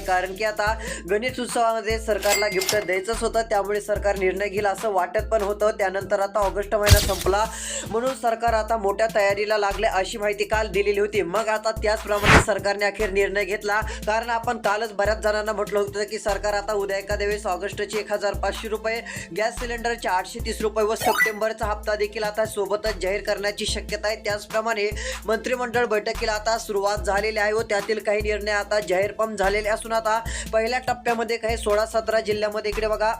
कारण की आता गणेश उत्सवामध्ये सरकारला गिफ्ट द्यायचंच होतं त्यामुळे सरकार निर्णय घेईल असं वाटत पण होतं. त्यानंतर आता ऑगस्ट महिना संपला म्हणून सरकार आता मोठ्या तयारीला लागले अशी माहिती काल दिलेली होती. मग आता त्याचप्रमाणे सरकारने अखेर निर्णय घेतला. कारण आपण कालच बऱ्याच जणांना म्हटलं होतं की सरकार आता उद्या एखाद्या वेळेस ऑगस्टचे एक हजार पाचशे रुपये गॅस सिलेंडरचे आठशे तीस रुपये व सप्टेंबरचा हप्ता देखील आता सोबतच जाहीर करण्याची शक्यता आहे. त्याचप्रमाणे मंत्रिमंडळ बैठकीला आता सुरुवात झालेली आहे व त्यातील काही निर्णय आता जाहीर पण झालेले असून आता पहिल्या टप्प्यामध्ये काही सोळा सतरा जिल्ह्यामध्ये इकडे बघा.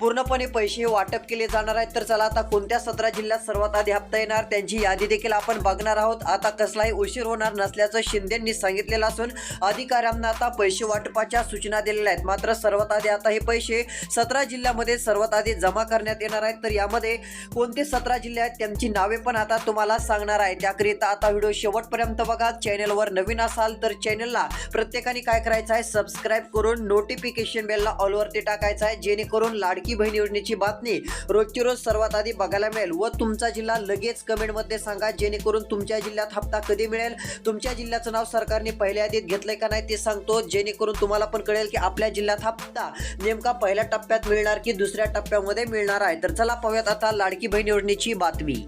पूर्णपणे पैसे वाटप केले जाणार आहेत. तर चला आता कोणत्या सतरा जिल्ह्यात सर्वात आधी हप्ता येणार त्यांची यादी देखील आपण बघणार आहोत. आता कसलाही उशीर होणार नसल्याचं शिंदेंनी सांगितलेलं असून अधिकाऱ्यांना आता पैसे वाटपाच्या सूचना दिलेल्या आहेत. मात्र सर्वात आधी आता हे पैसे सतरा जिल्ह्यामध्ये सर्वात आधी जमा करण्यात येणार आहेत. तर यामध्ये कोणते सतरा जिल्हे आहेत त्यांची नावे पण आता तुम्हाला सांगणार आहे. त्याकरिता आता व्हिडिओ शेवटपर्यंत बघा. चॅनलवर नवीन असाल तर चॅनलला प्रत्येकाने काय करायचं आहे सबस्क्राईब करून नोटिफिकेशन बेलला ऑलवरती टाकायचं आहे जेणेकरून लाडकी बहीण योजनेची बातमी. रोजची रोज सर्वात आधी बघायला मिळेल व तुमचा जिल्हा लगेच कमेंटमध्ये सांगा जेणेकरून तुमच्या जिल्ह्यात हप्ता कधी मिळेल? तुमच्या जिल्ह्याचं नाव सरकारने पहिल्या यादीत घेतलंय का नाही ते सांगतो जेणेकरून तुम्हाला पण कळेल की आपल्या जिल्ह्यात हप्ता नेमका पहिल्या टप्प्यात मिळणार की दुसऱ्या टप्प्यामध्ये मिळणार आहे. तर चला पाहूयात आता लाडकी बहीण योजनेची बातमी.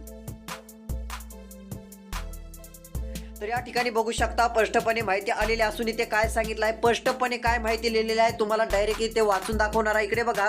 तर या ठिकाणी बघू शकता स्पष्टपणे माहिती आलेली असून इथे काय सांगितलं आहे स्पष्टपणे काय माहिती लिहिलेली आहे तुम्हाला डायरेक्ट इथे वाचून दाखवणार आहे. इकडे बघा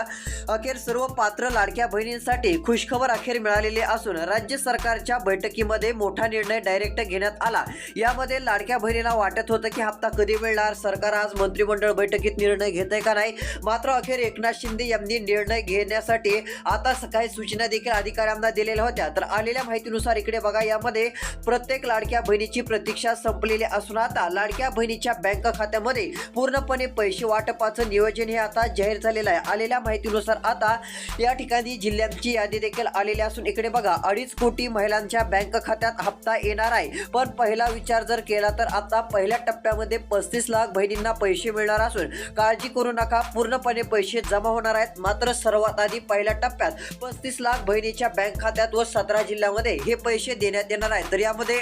अखेर सर्व पात्र लाडक्या बहिणींसाठी खुशखबर अखेर मिळालेली असून राज्य सरकारच्या बैठकीमध्ये मोठा निर्णय डायरेक्ट घेण्यात आला. यामध्ये लाडक्या बहिणीला वाटत होतं की हप्ता कधी मिळणार सरकार आज मंत्रिमंडळ बैठकीत निर्णय घेत आहे का नाही? मात्र अखेर एकनाथ शिंदे यांनी निर्णय घेण्यासाठी आता काही सूचना देखील अधिकाऱ्यांना दिलेल्या होत्या. तर आलेल्या माहितीनुसार इकडे बघा यामध्ये प्रत्येक लाडक्या बहिणीची प्रतीक्षा संपलेली असून आता लाडक्या बहिणीच्या बँक खात्यामध्ये पूर्णपणे पैसे वाटपाचं नियोजन हे आता जाहीर झालेलं आहे. आलेल्या माहितीनुसार आता या ठिकाणी जिल्ह्यांची यादी देखील आलेली असून इकडे बघा अडीच कोटी महिलांच्या बँक खात्यात हप्ता येणार आहे. पण पहिला विचार जर केला तर आता पहिल्या टप्प्यामध्ये पस्तीस लाख बहिणींना पैसे मिळणार असून काळजी करू नका पूर्णपणे पैसे जमा होणार आहेत. मात्र सर्वात आधी पहिल्या टप्प्यात पस्तीस लाख बहिणीच्या बँक खात्यात व सतरा जिल्ह्यामध्ये हे पैसे देण्यात येणार आहेत. तर यामध्ये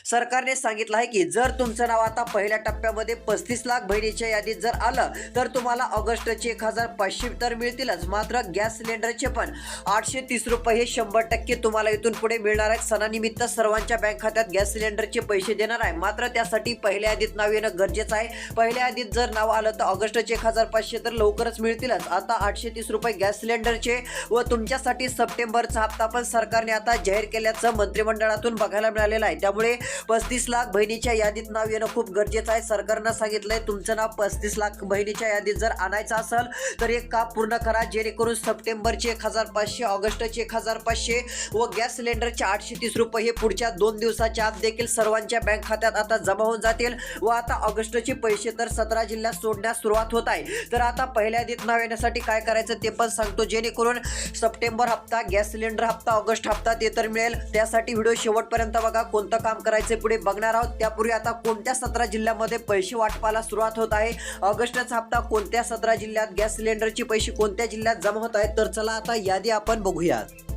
सरकारने सांगितलं आहे की जर तुमचं नाव आता पहिल्या टप्प्यामध्ये पस्तीस लाख बहिणीच्या यादीत जर आलं तर तुम्हाला ऑगस्टचे एक हजार पाचशे तर मिळतीलच. मात्र गॅस सिलेंडरचे पण आठशे तीस रुपये हे शंभर टक्के तुम्हाला इथून पुढे मिळणार आहे सणानिमित्त सर्वांच्या बँक खात्यात गॅस सिलेंडरचे पैसे देणार आहे. मात्र त्यासाठी पहिल्या यादीत नाव येणं गरजेचं आहे. पहिल्या यादीत जर नाव आलं तर ऑगस्टचे एक हजार पाचशे तर लवकरच मिळतीलच. आता आठशे तीस रुपये गॅस सिलेंडरचे व तुमच्यासाठी सप्टेंबरचा हप्ता पण सरकारने आता जाहीर केल्याचं मंत्रिमंडळातून बघायला मिळालेलं आहे. त्यामुळे पस्तीस लाख बहिणीच्या यादीत नाव येणं खूप गरजेचं आहे. सरकारनं सांगितलंय तुमचं नाव पस्तीस लाख बहिणीच्या यादीत जर आणायचं असेल तर एक काम पूर्ण करा. जेणेकरून सप्टेंबरचे एक हजार पाचशे ऑगस्टचे एक हजार पाचशे व गॅस सिलेंडरचे आठशे तीस रुपये हे पुढच्या दोन दिवसाच्या आत देखील सर्वांच्या बँक खात्यात आता जमा होऊन जातील व आता ऑगस्टचे पैसे तर सतरा जिल्ह्यात सोडण्यास सुरुवात होत आहे. तर आता पहिल्या यादीत नाव येण्यासाठी काय करायचं ते पण सांगतो. जेणेकरून सप्टेंबर हप्ता गॅस सिलेंडर हप्ता ऑगस्ट हप्ता ते तर मिळेल. त्यासाठी व्हिडिओ शेवटपर्यंत बघा. कोणतं काम करायचं पुढे बघणार आहोत. त्यापूर्वी आता कोणत्या सतरा जिल्ह्यामध्ये पैसे वाटपाला सुरुवात होत आहे? ऑगस्टचा हप्ता कोणत्या सतरा जिल्ह्यात? गॅस सिलेंडरचे पैसे कोणत्या जिल्ह्यात जमा होत आहेत? तर चला आता यादी आपण बघूयात.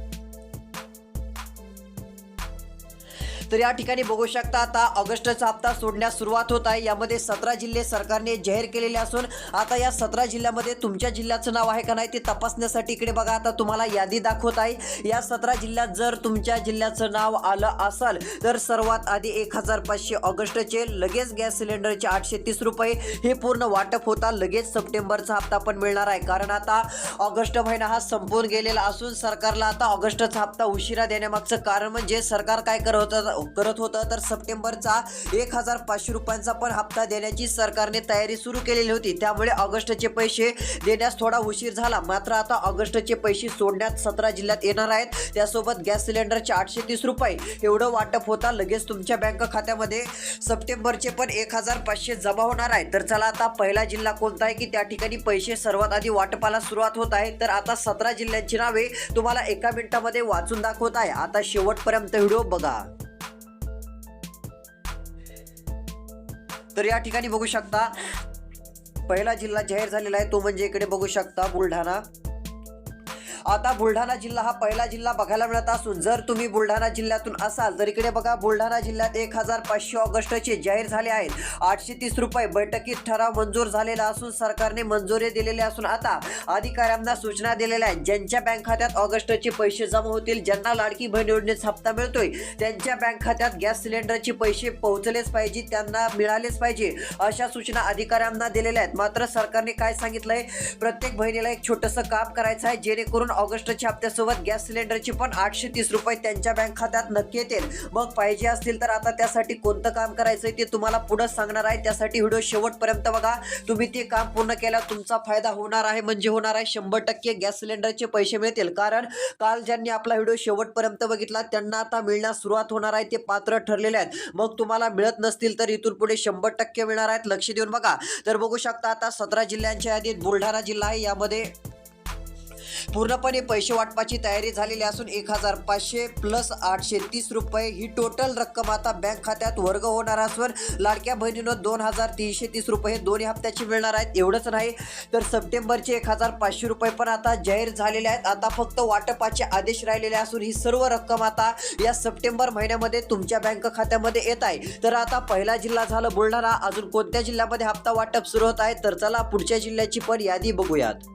तर या ठिकाणी बघू शकता आता ऑगस्टचा हप्ता सोडण्यास सुरुवात होत आहे. यामध्ये सतरा जिल्हे सरकारने जाहीर केलेले असून आता या सतरा जिल्ह्यामध्ये तुमच्या जिल्ह्याचं नाव आहे का नाही ते तपासण्यासाठी इकडे बघा. आता तुम्हाला यादी दाखवत आहे. या सतरा जिल्ह्यात जर तुमच्या जिल्ह्याचं नाव आलं असाल तर सर्वात आधी एक हजार पाचशे ऑगस्टचे लगेच गॅस सिलेंडरचे आठशे तीस रुपये हे पूर्ण वाटप होता. लगेच सप्टेंबरचा हप्ता पण मिळणार आहे. कारण आता ऑगस्ट महिना हा संपून गेलेला असून सरकारला आता ऑगस्टचा हप्ता उशिरा देण्यामागचं कारण म्हणजे सरकार काय करत करत होतं. तर सप्टेंबरचा एक हजार पाचशे रुपयांचा पण हप्ता देण्याची सरकारने तयारी सुरू केलेली होती. त्यामुळे ऑगस्टचे पैसे देण्यास थोडा उशीर झाला. मात्र आता ऑगस्टचे पैसे सोडण्यात सतरा जिल्ह्यात येणार आहेत. त्यासोबत गॅस सिलेंडरचे आठशे तीस रुपये. एवढं वाटप होता. लगेच तुमच्या बँक खात्यामध्ये सप्टेंबरचे पण एक हजार पाचशे जमा होणार आहे. तर चला आता पहिला जिल्हा कोणता आहे की त्या ठिकाणी पैसे सर्वात आधी वाटपाला सुरुवात होत आहे. तर आता सतरा जिल्ह्यांची नावे तुम्हाला एका मिनिटामध्ये वाचून दाखवत आहे. आता शेवटपर्यंत व्हिडिओ बघा. तर या ठिकाणी बघू शकता पहिला जिल्हा जाहीर झालेला आहे तो म्हणजे इकडे बघू शकता बुलढाणा. आता बुलढाणा जिल्हा हा पहिला जिल्हा बघायला मिळत असून जर तुम्ही बुलढाणा जिल्ह्यातून असाल तर इकडे बघा बुलढाणा जिल्ह्यात एक हजार पाचशे ऑगस्टचे जाहीर झाले आहेत. आठशे तीस रुपये बैठकीत ठराव मंजूर झालेला असून सरकारने मंजुरी दिलेली असून आता अधिकाऱ्यांना सूचना दिलेल्या आहेत. ज्यांच्या बँक खात्यात ऑगस्टचे पैसे जमा होतील ज्यांना लाडकी बहीण योजनेचा हप्ता मिळतोय त्यांच्या बँक खात्यात गॅस सिलेंडरचे पैसे पोहोचलेच पाहिजे त्यांना मिळालेच पाहिजे अशा सूचना अधिकाऱ्यांना दिलेल्या आहेत. मात्र सरकारने काय सांगितलंय? प्रत्येक बहिणीला एक छोटंसं काम करायचं आहे जेणेकरून ऑगस्टच्या हप्त्यासोबत गॅस सिलेंडरचे पण आठशे तीस रुपये त्यांच्या बँक खात्यात नक्की येतील. मग पाहिजे असतील तर आता त्यासाठी कोणतं काम करायचं ते तुम्हाला पुढे सांगणार आहे. त्यासाठी व्हिडिओ शेवटपर्यंत बघा. तुम्ही ते काम पूर्ण केल्यावर तुमचा फायदा होणार आहे म्हणजे होणार आहे शंभर टक्के गॅस सिलेंडरचे पैसे मिळतील. कारण काल ज्यांनी आपला व्हिडिओ शेवटपर्यंत बघितला त्यांना आता मिळण्यास सुरुवात होणार आहे ते पात्र ठरलेले आहेत. मग तुम्हाला मिळत नसतील तर इथून पुढे शंभर टक्के मिळणार आहेत. लक्ष देऊन बघा. तर बघू शकता आता सतरा जिल्ह्यांच्या यादीत बुलढाणा जिल्हा आहे. यामध्ये पूर्णपणे पैसे वाटपाची तयारी झालेली असून एक हजार पाचशे प्लस आठशे तीस रुपये ही टोटल रक्कम आता बँक खात्यात वर्ग होणार असून लाडक्या बहिणीनं दोन हजार तीनशे तीस रुपये हे दोन्ही हप्त्याची मिळणार आहेत. एवढंच नाही तर सप्टेंबरचे एक हजार पाचशे रुपये पण आता जाहीर झालेले आहेत. आता फक्त वाटपाचे आदेश राहिलेले असून ही सर्व रक्कम आता या सप्टेंबर महिन्यामध्ये तुमच्या बँक खात्यामध्ये येत आहे. तर आता पहिला जिल्हा झालं बुलढाणा. अजून कोणत्या जिल्ह्यामध्ये हप्ता वाटप सुरू होत आहे? तर चला पुढच्या जिल्ह्याची पण यादी बघूयात.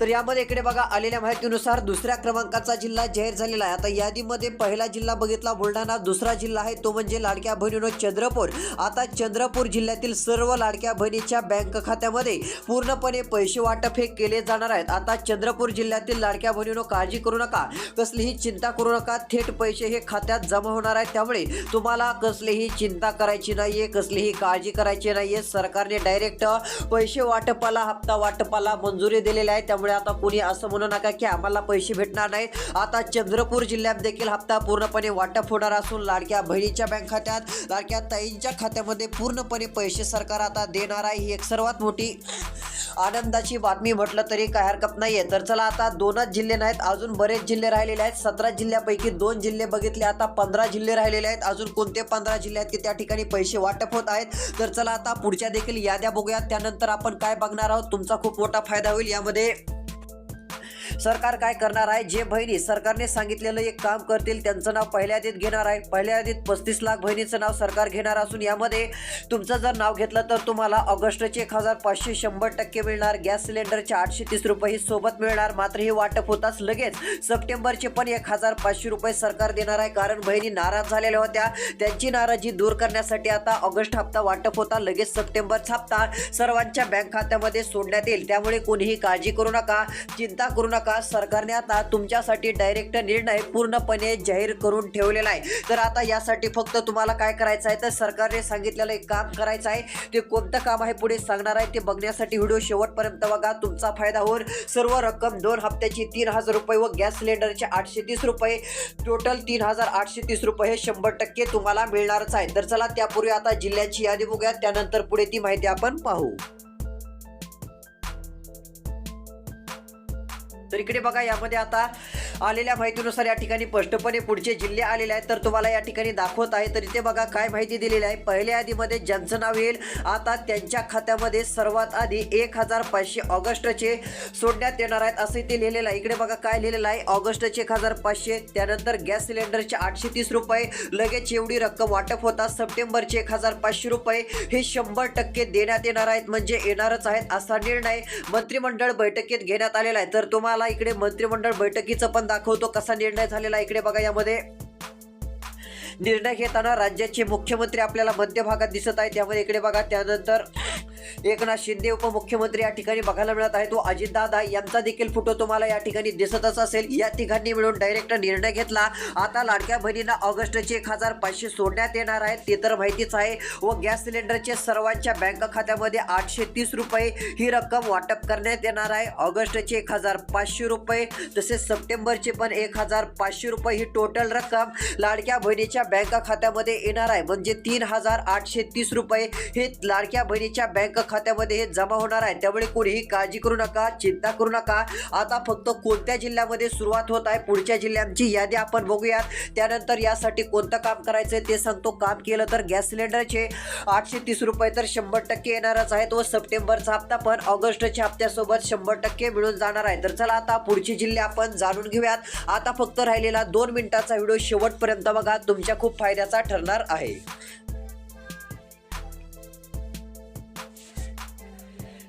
तर यामध्ये इकडे बघा आलेल्या माहितीनुसार दुसऱ्या क्रमांकाचा जिल्हा जाहीर झालेला आहे. आता यादीमध्ये पहिला जिल्हा बघितला बुलढाणा दुसरा जिल्हा आहे तो म्हणजे लाडक्या बहिणीनो चंद्रपूर. आता चंद्रपूर जिल्ह्यातील सर्व लाडक्या बहिणीच्या बँक खात्यामध्ये पूर्णपणे पैसे वाटप हे केले जाणार आहेत. आता चंद्रपूर जिल्ह्यातील लाडक्या बहिणीनो काळजी करू नका. कसलीही चिंता करू नका. थेट पैसे हे खात्यात जमा होणार आहेत. त्यामुळे तुम्हाला कसलीही चिंता करायची नाहीये कसलीही काळजी करायची नाहीये. सरकारने डायरेक्ट पैसे वाटपाला हप्ता वाटपाला मंजुरी दिलेली आहे. त्यामुळे आता कोणी असं म्हणू नका की आम्हाला पैसे भेटणार नाही आता चंद्रपूर जिल्ह्यात देखील हप्ता पूर्णपणे वाटप होणार असून लाडक्या बहिणीच्या बँक खात्यात लाडक्या ताईंच्या खात्यामध्ये पूर्णपणे पैसे सरकार आता देणार आहे. ही एक सर्वात मोठी आनंदाची बातमी म्हटलं तरी काय हरकत नाहीये. तर चला आता दोनच जिल्हे नाहीत अजून बरेच जिल्हे राहिलेले आहेत. सतरा जिल्ह्यापैकी दोन जिल्हे बघितले आता पंधरा जिल्हे राहिलेले आहेत. अजून कोणते पंधरा जिल्हे आहेत की त्या ठिकाणी पैसे वाटप होत आहेत? तर चला आता पुढच्या देखील याद्या बघूयात. त्यानंतर आपण काय बघणार आहोत? तुमचा खूप मोठा फायदा होईल यामध्ये. सरकार काय करणार आहे? जे बहिणी सरकारने सांगितलेलं एक काम करतील त्यांचं नाव पहिल्या यादीत घेणार आहे. पहिल्या यादीत पस्तीस लाख बहिणीचं नाव सरकार घेणार असून यामध्ये तुमचं जर नाव घेतलं तर तुम्हाला ऑगस्टचे एक हजार पाचशे शंभर टक्के मिळणार. गॅस सिलेंडरचे आठशे तीस रुपये ही सोबत मिळणार. मात्र हे वाटप होताच लगेच सप्टेंबरचे पण एक हजार पाचशे रुपये सरकार देणार आहे. कारण बहिणी नाराज झालेल्या होत्या. त्यांची नाराजी दूर करण्यासाठी आता ऑगस्ट हप्ता वाटप होता. लगेच सप्टेंबरचा हप्ता सर्वांच्या बँक खात्यामध्ये सोडण्यात येईल. त्यामुळे कोणीही काळजी करू नका चिंता करू नका. सरकारने आता तुमच्यासाठी डायरेक्ट निर्णय पूर्णपणे जाहीर करून ठेवलेला आहे. तर आता यासाठी फक्त तुम्हाला काय करायचं आहे? तर सरकारने सांगितलेलं एक काम करायचं आहे. ते कोणतं काम आहे पुढे सांगणार आहे ते बघण्यासाठी व्हिडिओ शेवटपर्यंत बघा. तुमचा फायदा होईल. सर्व रक्कम दोन हप्त्याची तीन हजार रुपये व गॅस सिलेंडरचे आठशे तीस रुपये. टोटल तीन हजार आठशे तीस रुपये हे शंभर टक्के तुम्हाला मिळणारच आहे. तर चला त्यापूर्वी आता जिल्ह्याची यादी बघूया. त्यानंतर पुढे ती माहिती आपण पाहू. तर इकडे बघा यामध्ये आता आलेल्या माहितीनुसार या ठिकाणी स्पष्टपणे पुढचे जिल्हे आलेले आहेत. तर तुम्हाला या ठिकाणी दाखवत आहे. तर इथे बघा काय माहिती दिलेली आहे? पहिल्या यादीमध्ये ज्यांचं नाव येईल आता त्यांच्या खात्यामध्ये सर्वात आधी एक हजार पाचशे ऑगस्टचे सोडण्यात येणार आहेत असं इथे लिहिलेलं आहे. इकडे बघा काय लिहिलेलं आहे? ऑगस्टचे एक हजार पाचशे त्यानंतर गॅस सिलेंडरचे आठशे तीस रुपये लगेच एवढी रक्कम वाटप होता. सप्टेंबरचे एक हजार पाचशे रुपये हे शंभर टक्के देण्यात येणार आहेत म्हणजे येणारच आहेत असा निर्णय मंत्रिमंडळ बैठकीत घेण्यात आलेला आहे. तर तुम्हाला इकडे मंत्रिमंडळ बैठकीचं पण दाखवतो कसा निर्णय झालेला इकडे बघा यामध्ये. निर्णय घेताना राज्याचे मुख्यमंत्री आपल्याला मध्य भागात दिसत आहेत. त्यामध्ये इकडे बघा त्यानंतर एकनाथ शिंदे उपमुख्यमंत्री या ठिकाणी बघायला मिळत आहे. तो अजितदादा यांचा देखील फोटो तुम्हाला या ठिकाणी दिसतच असेल. या तिघांनी मिळून डायरेक्ट निर्णय घेतला. आता लाडक्या बहिणींना ऑगस्टचे एक हजार पाचशे सोडण्यात येणार आहेत ते तर माहितीच आहे. व गॅस सिलेंडरचे सर्वांच्या बँक खात्यामध्ये आठशे तीस रुपये ही रक्कम वाटप करण्यात येणार आहे. ऑगस्टचे एक हजार पाचशे रुपये तसेच सप्टेंबरचे पण एक हजार पाचशे रुपये ही टोटल रक्कम लाडक्या बहिणीच्या बँक खात्यामध्ये येणार आहे. म्हणजे तीन हजार आठशे तीस रुपये हे लाडक्या बहिणीच्या बँक बँक खात्यामध्ये हे जमा होणार आहे. त्यामुळे कोणीही काळजी करू नका चिंता करू नका. आता फक्त कोणत्या जिल्ह्यामध्ये सुरुवात होत आहे पुढच्या जिल्ह्यांची यादी आपण बघूयात. त्यानंतर यासाठी कोणतं काम करायचं ते सांगतो. काम केलं तर गॅस सिलेंडरचे आठशे तीस रुपये तर शंभर टक्के येणारच आहेत व सप्टेंबरचा हप्ता पण ऑगस्टच्या हप्त्यासोबत शंभर टक्के मिळून जाणार आहे. तर चला आता पुढची जिल्हे आपण जाणून घेऊयात. आता फक्त राहिलेला दोन मिनिटाचा व्हिडिओ शेवटपर्यंत बघा. तुमच्या खूप फायद्याचा ठरणार आहे.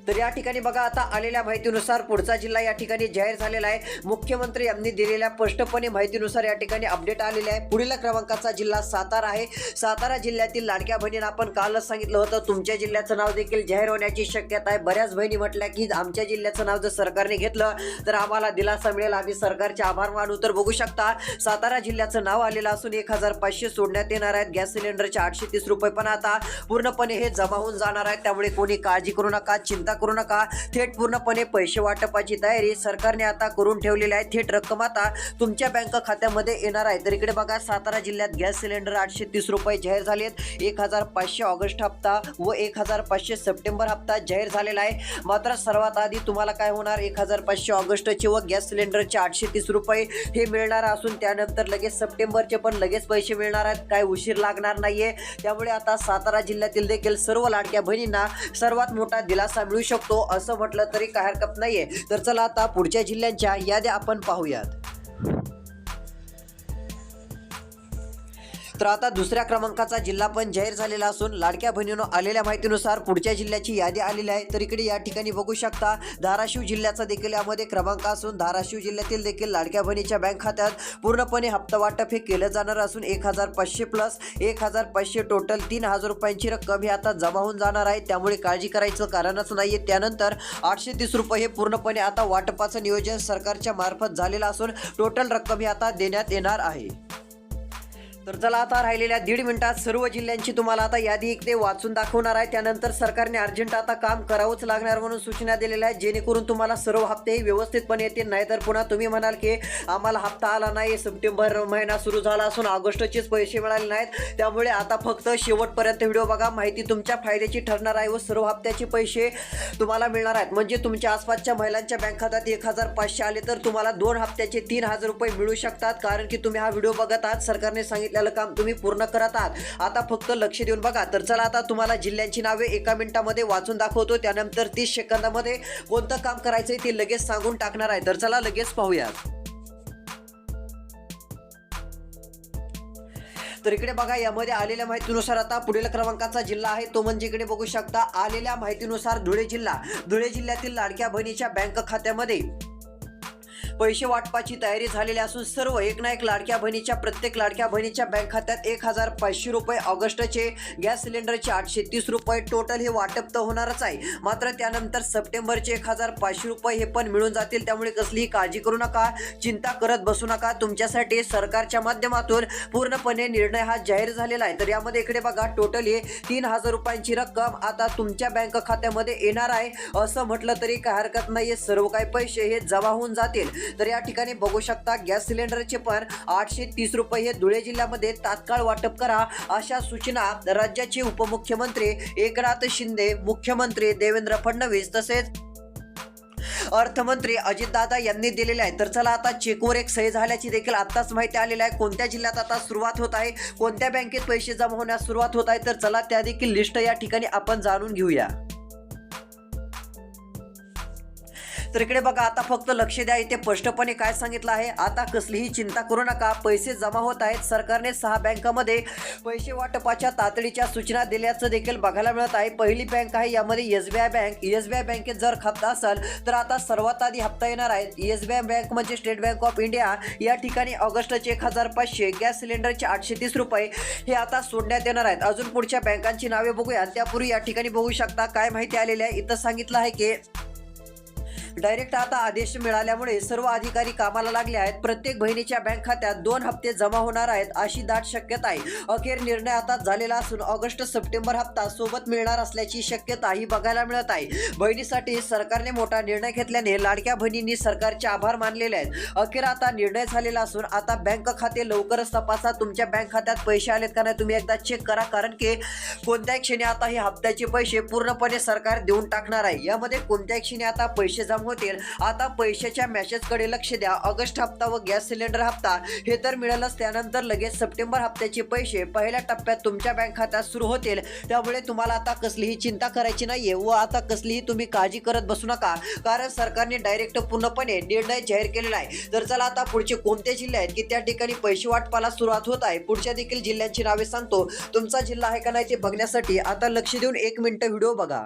तर या ठिकाणी बघा आता आलेल्या माहितीनुसार पुढचा जिल्हा या ठिकाणी जाहीर झालेला आहे. मुख्यमंत्री यांनी दिलेल्या स्पष्टपणे माहितीनुसार या ठिकाणी अपडेट आलेले आहे. पुढील क्रमांकाचा जिल्हा सातारा आहे. सातारा जिल्ह्यातील लाडक्या बहिणींना आपण कालच सांगितलं होतं तुमच्या जिल्ह्याचं नाव देखील जाहीर होण्याची शक्यता आहे. बऱ्याच बहिणी म्हटल्या की आमच्या जिल्ह्याचं नाव जर सरकारने घेतलं तर आम्हाला दिलासा मिळेल. आम्ही सरकारचे आभार मानू. तर बघू शकता सातारा जिल्ह्याचं नाव आलेलं असून एक हजार पाचशे सोडण्यात येणार आहेत. गॅस सिलेंडरचे आठशे तीस रुपये पण आता पूर्णपणे हे जमा होऊन जाणार आहेत. त्यामुळे कोणी काळजी करू नका. चिंता करू नका. थेट पूर्णपणे पैसे वाटपाची तयारी सरकारने आता करून ठेवलेली आहे. थेट रक्कम आता तुमच्या बँक खात्यामध्ये येणार आहे. तर इकडे बघा सातारा जिल्ह्यात गॅस सिलेंडर आठशे तीस रुपये जाहीर झालेत एक हजार पाचशे ऑगस्ट हप्ता व एक हजार पाचशे सप्टेंबर हप्ता जाहीर झालेला आहे. मात्र सर्वात आधी तुम्हाला काय होणार? एक हजार पाचशे ऑगस्टचे व गॅस सिलेंडरचे आठशे तीस रुपये हे मिळणार असून त्यानंतर लगेच सप्टेंबरचे पण लगेच पैसे मिळणार आहेत. काय उशीर लागणार नाहीये. त्यामुळे आता सातारा जिल्ह्यातील देखील सर्व लाडक्या बहिणींना सर्वात मोठा दिलासा मिळू शकतो असं म्हटलं तरी काय हरकत नाहीये. तर चला आता पुढच्या जिल्ह्यांच्या याद्या आपण पाहूयात. तर आता दुसऱ्या क्रमांकाचा जिल्हा पण जाहीर झालेला असून लाडक्या बहिणीनं आलेल्या माहितीनुसार पुढच्या जिल्ह्याची यादी आलेली आहे. तर इकडे या ठिकाणी बघू शकता धाराशिव जिल्ह्याचा देखील यामध्ये क्रमांक असून धाराशिव जिल्ह्यातील देखील लाडक्या बहिणीच्या बँक खात्यात पूर्णपणे हप्ता वाटप हे केलं जाणार असून एक हजार पाचशे प्लस एक हजार पाचशे टोटल तीन हजार रुपयांची रक्कम ही आता जमा होऊन जाणार आहे. त्यामुळे काळजी करायचं कारणच नाही आहे त्यानंतर आठशे तीस रुपये हे पूर्णपणे आता वाटपाचं नियोजन सरकारच्या मार्फत झालेलं असून टोटल रक्कम ही आता देण्यात येणार आहे. तर चला आता राहिलेल्या दीड मिनिटात सर्व जिल्ह्यांची तुम्हाला आता यादी इकडे वाचून दाखवणार आहे. त्यानंतर सरकारने अर्जंट आता काम करावंच लागणार म्हणून सूचना दिलेल्या आहेत. जेणेकरून तुम्हाला सर्व हप्ते व्यवस्थितपणे येतील. नाहीतर पुन्हा तुम्ही म्हणाल की आम्हाला हप्ता आला नाही. सप्टेंबर महिना सुरू झाला असून ऑगस्टचेच पैसे मिळाले नाहीत. त्यामुळे आता फक्त शेवटपर्यंत व्हिडिओ बघा. माहिती तुमच्या फायद्याची ठरणार आहे व सर्व हप्त्याचे पैसे तुम्हाला मिळणार आहेत. म्हणजे तुमच्या आसपासच्या महिलांच्या बँक खात्यात एक हजार पाचशे आले तर तुम्हाला दोन हप्त्याचे तीन हजार रुपये मिळू शकतात. कारण की तुम्ही हा व्हिडिओ बघत आहात. सरकारने घेतलेलं काम तुम्ही पूर्ण करत आहात. आता फक्त लक्ष देऊन बघा. तर चला आता तुम्हाला जिल्ह्यांची नावे एका मिनिटामध्ये वाचून दाखवतो. त्यानंतर तीस सेकंदामध्ये कोणतं काम करायचंय ते लगेच सांगून टाकणार आहे. तर चला लगेच पाहूयात. तर इकडे बघा यामध्ये आलेल्या माहितीनुसार आता पुढील क्रमांकाचा जिल्हा आहे. तो म्हणजे इकडे बघू शकता. आलेल्या माहितीनुसार धुळे जिल्हा. धुळे जिल्ह्यातील लाडक्या बहिणीच्या बँक खात्यामध्ये पैसे वाटपाची तयारी झालेली असून सर्व एक ना एक लाडक्या बहिणीच्या प्रत्येक लाडक्या बहिणीच्या बँक खात्यात एक हजार पाचशे रुपये ऑगस्टचे गॅस सिलेंडरचे आठशे तीस रुपये टोटल हे वाटप तर होणारच आहे. मात्र त्यानंतर सप्टेंबरचे एक हजार पाचशे रुपये हे पण मिळून जातील. त्यामुळे कसलीही काळजी करू नका. चिंता करत बसू नका. तुमच्यासाठी सरकारच्या माध्यमातून पूर्णपणे निर्णय हा जाहीर झालेला आहे. तर यामध्ये इकडे बघा टोटल हे तीन हजार रुपयांची रक्कम आता तुमच्या बँक खात्यामध्ये येणार आहे. असं म्हटलं तरी काय हरकत नाही सर्व काही पैसे हे जमा होऊन जातील. तर या ठिकाणी बघू शकता गॅस सिलेंडरचे पण आठशे तीस रुपये हे धुळे जिल्ह्यामध्ये तात्काळ वाटप करा अशा सूचना राज्याचे उपमुख्यमंत्री एकनाथ शिंदे मुख्यमंत्री देवेंद्र फडणवीस तसेच अर्थमंत्री अजितदादा यांनी दिलेले आहे तर चला आता चेकवर एक सही झाल्याची देखील आत्ताच माहिती आलेली आहे. कोणत्या जिल्ह्यात आता सुरुवात होत आहे? कोणत्या बँकेत पैसे जमा होण्यास सुरुवात होत आहे? तर चला त्या देखील लिस्ट या ठिकाणी आपण जाणून घेऊया. तर इकडे बघा आता फक्त लक्ष द्या इथे. स्पष्टपणे काय सांगितलं आहे? आता कसलीही चिंता करू नका. पैसे जमा होत आहेत. सरकारने सहा बँकामध्ये पैसे वाटपाच्या तातडीच्या सूचना दिल्याचं देखील बघायला मिळत आहे. पहिली बँक आहे यामध्ये S B I bank. S B I बँकेत जर खातं असेल तर आता सर्वात आधी हप्ता येणार आहे. एस बी आय बँक म्हणजे स्टेट बँक ऑफ इंडिया. या ठिकाणी ऑगस्टचे एक हजार पाचशे गॅस सिलेंडरचे आठशे तीस रुपये हे आता सोडण्यात येणार आहेत. अजून पुढच्या बँकांची नावे बघूया. त्यापूर्वी या ठिकाणी बघू शकता काय माहिती आलेली आहे? इथं सांगितलं आहे की डायरेक्ट आता आदेश मिळाल्यामुळे सर्व अधिकारी कामाला लागले आहेत. प्रत्येक बहिणीच्या बँक खात्यात दोन हप्ते जमा होणार आहेत अशी दाट शक्यता आहे अखेर निर्णय आता झालेला असून ऑगस्ट सप्टेंबर हप्ता सोबत मिळणार असल्याची शक्यता ही बघायला मिळत आहे. बहिणीसाठी सरकारने मोठा निर्णय घेतल्याने लाडक्या बहिणींनी सरकारचे आभार मानलेले आहेत. अखेर आता निर्णय झालेला असून आता बँक खाते लवकरच तपासा. तुमच्या बँक खात्यात पैसे आलेत का नाही तुम्ही एकदा चेक करा. कारण की कोणत्याही क्षणी आता हे हप्त्याचे पैसे पूर्णपणे सरकार देऊन टाकणार आहे. यामध्ये कोणत्याही क्षणी आता पैसे जमा होतील. आता पैशाच्या मॅसेजकडे लक्ष द्या. ऑगस्ट हप्ता व गॅस सिलेंडर हप्ता हे तर मिळालंच. त्यानंतर लगेच सप्टेंबर हप्त्याचे पैसे पहिल्या टप्प्यात तुमच्या बँक खात्यात सुरू होतील. त्यामुळे तुम्हाला आता कसलीही चिंता करायची नाहीये व आता कसलीही तुम्ही काळजी करत बसू नका. कारण सरकारने डायरेक्ट पूर्णपणे निर्णय जाहीर केलेला आहे. तर चला आता पुढचे कोणते जिल्हे आहेत की त्या ठिकाणी पैसे वाटपाला सुरुवात होत आहे? पुढच्या देखील जिल्ह्यांची नावे सांगतो. तुमचा जिल्हा आहे का नाही ते बघण्यासाठी आता लक्ष देऊन एक मिनिट व्हिडिओ बघा.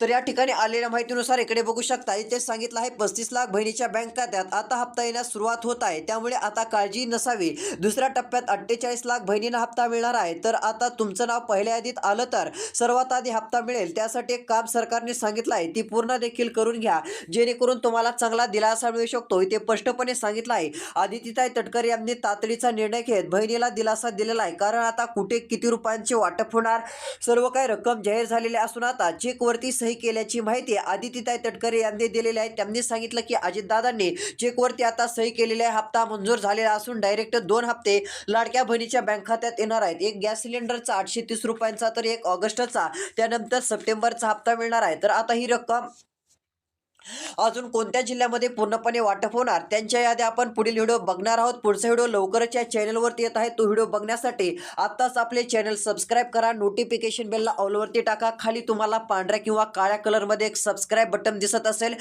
तर या ठिकाणी आलेल्या माहितीनुसार इकडे बघू शकता इथे सांगितलं आहे पस्तीस लाख बहिणीच्या बँक खात्यात आता हप्ता येण्यास सुरुवात होत आहे. त्यामुळे आता काळजी नसावी. दुसऱ्या टप्प्यात अठ्ठेचाळीस लाख बहिणींना हप्ता मिळणार आहे. तर आता तुमचं नाव पहिल्या यादीत आलं तर सर्वात आधी हप्ता मिळेल. त्यासाठी एक काम सरकारने सांगितलं आहे ती पूर्ण देखील करून घ्या. जेणेकरून तुम्हाला चांगला दिलासा मिळू शकतो. इथे स्पष्टपणे सांगितलं आहे आदितीताई तटकरे यांनी तातडीचा निर्णय घेत बहिणीला दिलासा दिलेला आहे. कारण आता कुठे किती रुपयांचे वाटप होणार? सर्व काही रक्कम जाहीर झालेली असून आता चेकवरती सही सही केल्याची माहिती आदितीताई तटकरे यांनी दिलेली आहे. त्यांनी सांगितलं की अजितदादांनी चेकवरती आता सही केलेला आहे. हप्ता मंजूर झालेला असून डायरेक्ट दोन हप्ते लाडक्या बहिणीच्या बँक खात्यात येणार आहेत. एक गॅस सिलेंडरचा आठशे तीस रुपयांचा तर एक ऑगस्टचा त्यानंतर सप्टेंबरचा हप्ता मिळणार आहे. तर आता ही रक्कम अजून कोणत्या जिल्ह्यामध्ये पूर्णपणे वाटप होणार? त्यांच्या याद्या आपण पुढील व्हिडिओ बघणार आहोत. पुढचा व्हिडिओ लवकरच या चॅनलवरती येत आहे. तो व्हिडिओ बघण्यासाठी आत्ताच आपले चॅनल सबस्क्राईब करा. नोटिफिकेशन बेलला ऑलवरती टाका. खाली तुम्हाला पांढऱ्या किंवा काळ्या कलरमध्ये एक सबस्क्राईब बटन दिसत असेल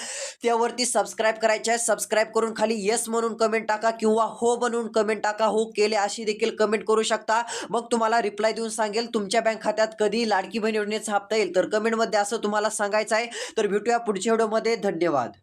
त्यावरती सबस्क्राईब करायचे आहे. सबस्क्राईब करून खाली येस म्हणून कमेंट टाका किंवा हो बनवून कमेंट टाका. हो केले अशी देखील कमेंट करू शकता. मग तुम्हाला रिप्लाय देऊन सांगेल तुमच्या बँक खात्यात कधी लाडकी बहीण योजनेचा हप्ता येईल. तर कमेंटमध्ये असं तुम्हाला सांगायचं आहे. तर भेटूया पुढच्या व्हिडिओमध्ये. धन्यवाद. ધન્યવાદ